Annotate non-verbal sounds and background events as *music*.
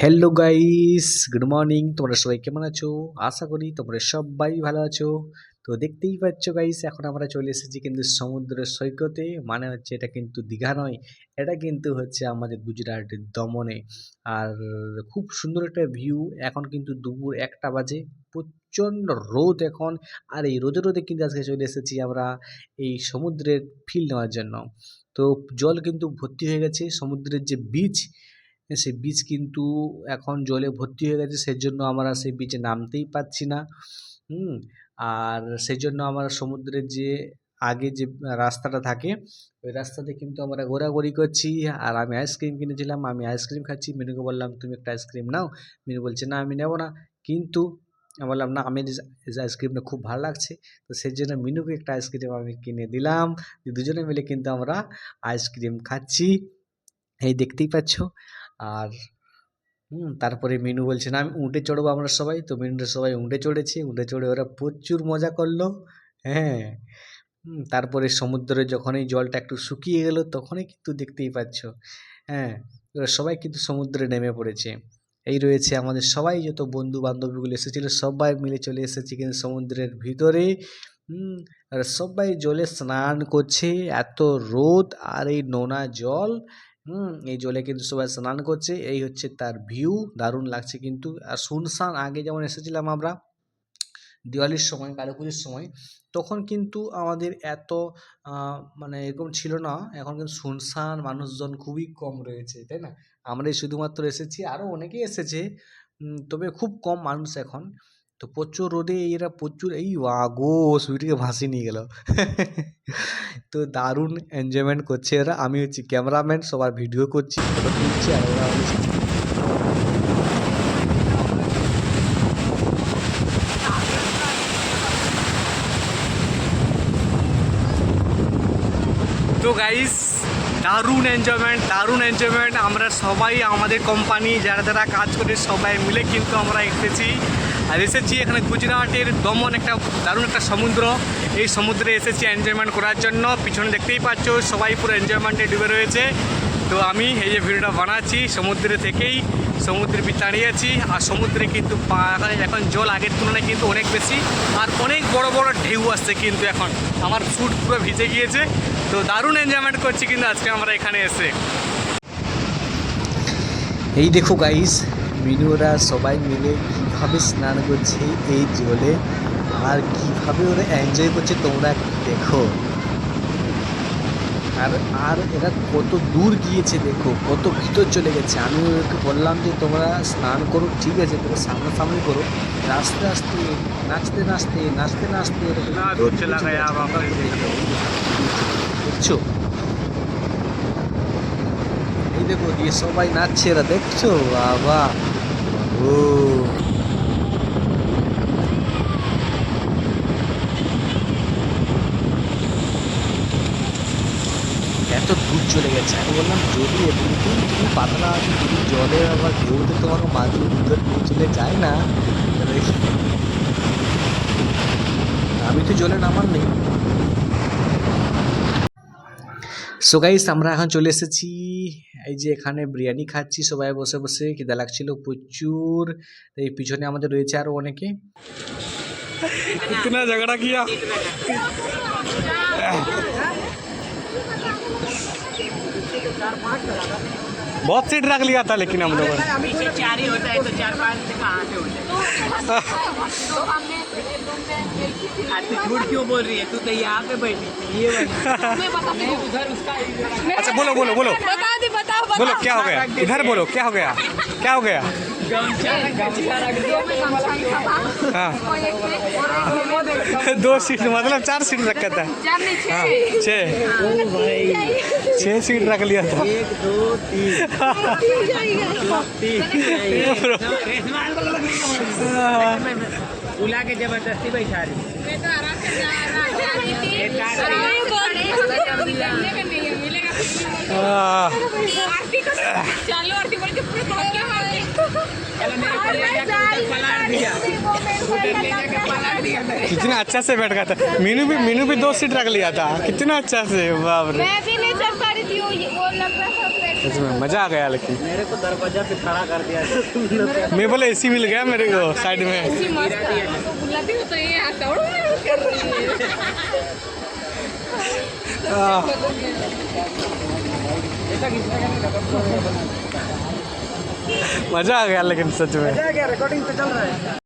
Hello guys good morning তোমরা সবাই কেমন আছো? আশা করি তোমরা সবাই ভালো আছো। তো দেখতেই পাচ্ছ গাইস এখন আমরা চলে এসেছি কিন্তু সমুদ্রের সৈকতে। মানে হচ্ছে এটা কিন্তু দীঘা নয়, এটা কিন্তু হচ্ছে আমাদের গুজরাটের দমনে। আর খুব সুন্দর একটা ভিউ এখন কিন্তু দুপুর একটা বাজে, প্রচণ্ড রোদ এখন। আর এই রোদে রোদে কিন্তু আজকে চলে এসেছি আমরা এই সমুদ্রের ফিল নেওয়ার জন্য। তো জল কিন্তু ভর্তি হয়ে গেছে। সমুদ্রের যে বিচ সেই বীজ কিন্তু এখন জলে ভর্তি হয়ে গেছে, সেজন্য আমরা সেই বীচে নামতেই পারছি না, হুম? আর সেই জন্য আমরা সমুদ্রের যে আগে যে রাস্তাটা থাকে, ওই রাস্তাতে কিন্তু আমরা ঘোরাঘুরি করছি। আর আমি আইসক্রিম কিনেছিলাম, আমি আইসক্রিম খাচ্ছি। মিনুকে বললাম, তুমি একটা আইসক্রিম নাও। মিনু বলছে, না, আমি নেব না। কিন্তু আমি বললাম, না আমি আইসক্রিমটা খুব ভালো লাগছে। তো সেই জন্য মিনুকে একটা আইসক্রিম আমি কিনে দিলাম। দুজনে মিলে কিন্তু আমরা আইসক্রিম খাচ্ছি। এই দেখতেই পাচ্ছ? আর, হুম, তারপরে মিনু বলছে, না, আমি উঠে চড়বো আমরা সবাই। তো মিনুরা সবাই উঁটে চড়েছে উঠে চড়ে ওরা প্রচুর মজা করল হ্যাঁ। তারপরে সমুদ্রে যখনই জলটা একটু শুকিয়ে গেল তখনই কিন্তু দেখতেই পাচ্ছ হ্যাঁ ওরা সবাই কিন্তু সমুদ্রে নেমে পড়েছে। এই রয়েছে আমাদের সবাই, যত বন্ধু বান্ধবীগুলো এসেছিল, সবাই মিলে চলে এসেছে কিন্তু সমুদ্রের ভিতরে। আর সবাই জলে স্নান করছে, এত রোদ আর এই নোনা জল হুম, এই জলে কিন্তু সবাই স্নান করছে। এই হচ্ছে তার ভিউ দারুণ লাগছে কিন্তু। আর শুনশান আগে যেমন এসেছিলাম আমরা, দিওয়ালির সময়, কালী পুজোর সময়, তখন কিন্তু আমাদের এত মানে এরকম ছিল না। এখন কিন্তু শুনশান মানুষজন খুবই কম রয়েছে, তাই না? আমরাই শুধুমাত্র এসেছি আরও অনেকেই এসেছে। তবে খুব কম মানুষ এখন। তো প্রচুর রোদে এরা প্রচুর, এই আগো সুইটিকে ভাসিয়ে নিয়ে গেল। *laughs* তো দারুণ এনজয়মেন্ট করছে এরা। আমি হচ্ছি ক্যামেরাম্যান সবার ভিডিও করছি তুলছি, আর ওরা তো গাইস দারুণ এনজয়মেন্ট দারুণ এনজয়মেন্ট আমরা সবাই, আমাদের কোম্পানি যারা যারা কাজ করে সবাই মিলে কিন্তু আমরা এসেছি। আর এসেছি এখানে গুজরাটের দমন একটা, দারুণ একটা সমুদ্র। এই সমুদ্রে এসেছি এনজয়মেন্ট করার জন্য। পিছনে দেখতেই পাচ্ছ, সবাই পুরো এনজয়মেন্টে ডুবে রয়েছে। তো আমি এই যে ভিডিওটা বানাচ্ছি, সমুদ্রে থেকেই সমুদ্রে দাঁড়িয়ে আছি আর সমুদ্রে কিন্তু এখন জল আগের তুলনায় কিন্তু অনেক বেশি। আর অনেক বড় বড় ঢেউ আসছে কিন্তু এখন। আমার ফুট পুরো ভিজে গিয়েছে। তো দারুণ এনজয়মেন্ট করছি কিন্তু আজকে আমরা এখানে এসে। এই দেখো গাইস মিনুরা সবাই মিলে কীভাবে স্নান করছে এই জলে। আর কীভাবে ওরা এনজয় করছে তোমরা দেখো। আর আর এরা কত দূর গিয়েছে দেখো কত ভিতর চলে গেছে। আমি ওকে বললাম যে তোমরা স্নান করো ঠিক আছে তোমরা সামনাসামনি করো। আস্তে আস্তে নাচতে নাচতে নাচতে নাচতে। দেখছ এই দেখো দিয়ে সবাই নাচছে এরা দেখছ? বাবা ও। এত দূর চলে গেছে। আমি বললাম যদি এমনিতেই তুমি পাতলা আছো যদি জলে আবার ঢেউতে তোমাকে মাছের ভিতরে নিয়ে যায় না আমি তো জলে নামার নেই। সো গাইস আমরা এখন চলে এসেছি। এই যে এখানে বিরিয়ানি খাচ্ছি সবাই বসে বসে খিদা লাগছিল প্রচুর। এই পিছনে আমাদের রয়েছে আরও অনেকে। ঝগড়া কিয়া? बहुत सीट रख लिया था लेकिन हम लोगों ने। चार ही होता है तो चार पाँच कहाँ से होता है? *laughs* झूठ क्यों बोल रही है? तू तो यहाँ पे बैठी थी। ये उधर उसका अच्छा बोलो बोलो बोलो। बता दे बताओ बोलो क्या हो गया? इधर बोलो क्या हो गया? क्या हो गया? हाँ दो सीट मतलब चार सीट रखा था। हाँ छः छः सीट रख लिया था। एक दो तीन तीन बुला के ज़बरदस्ती बैठा रही मैं तो आराम से जा रहा मिलेगा मिलेगा हाँ, आरती को चलो आरती बोल के पूरे कितना अच्छा से बैठ गया था। मीनू भी मीनू भी दो सीट रख लिया था। कितना अच्छा से बाप रे। इसमें मज़ा आ गया लेकिन। मेरे को दरवाज़ा पे खड़ा कर दिया। मैं बोले एसी मिल गया मेरे को साइड में। मजा आ गया लेकिन सच में क्या रिकॉर्डिंग तो चल रहा है